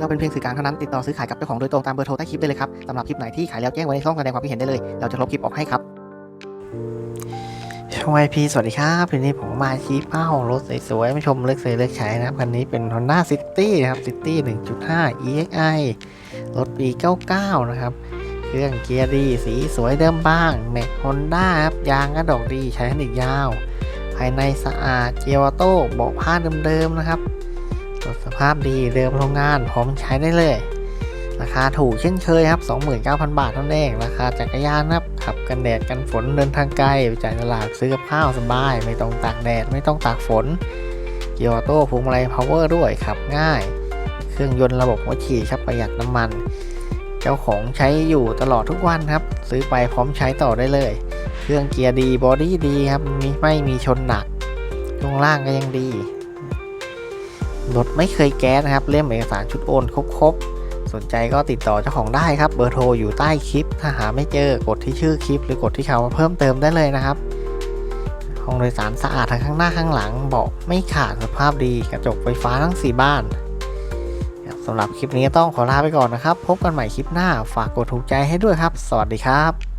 เราเป็นเพียงสื่อกลางเท่านั้นติดต่อซื้อขายกับเจ้าของโดยตรงตามเบอร์โทรใต้คลิปได้เลยครับสำหรับคลิปไหนที่ขายแล้วแจ้งไว้ในช่องแสดงความคิดเห็นได้เลย เราจะลบคลิปออกให้ครับช่องไอพีสวัสดีครับทีนี้ผมมาชี้เป้ารถสวยๆมาชมเลือกซื้อเลือกใช้นะครับคันนี้เป็น Honda City นะครับ City 1.5 EXI รถปี 99 นะครับ เครื่องเกียร์ดีสีสวยเดิมบ้างแม็กฮอนด้าครับยางกระดอกดีใช้ทคนิคยาว ภายในสะอาดเกียร์ออโต้เบาะผ้าเดิมๆนะครับ สภาพดีเดิมโรงงานพร้อมใช้ได้เลย ราคาถูกเช่นเคยครับ 29,000 บาทเท่านั้นเอง ราคาจักรยานครับขับกันแดดกันฝนเดินทางไกลไปจ่ายตลาดซื้อกับข้าวสบาย ไม่ต้องตากแดดไม่ต้องตากฝน เกียร์ออโต้พวงมาลัยพาวเวอร์ด้วยขับง่าย เครื่องยนต์ระบบหัวฉีครับประหยัดน้ำมัน เจ้าของใช้อยู่ตลอดทุกวันครับ ซื้อไปพร้อมใช้ต่อได้เลย เครื่องเกียร์ดีบอดี้ดีครับมีไม่มีชนหนักช่วงล่างก็ยังดี รถไม่เคยแก๊สนะครับ เล่มเอกสารชุดโอนครบๆ สนใจก็ติดต่อเจ้าของได้ครับ เบอร์โทรอยู่ใต้คลิป ถ้าหาไม่เจอกดที่ชื่อคลิป หรือกดที่คำว่าเพิ่มเติมได้เลยนะครับ ห้องโดยสารสะอาดทั้งข้างหน้าข้างหลังเบาะไม่ขาดสภาพดีกระจกไฟฟ้าทั้ง4บ้านสำหรับคลิปนี้ต้องขอลาไปก่อนนะครับ พบกันใหม่คลิปหน้า ฝากกดถูกใจให้ด้วยครับ สวัสดีครับ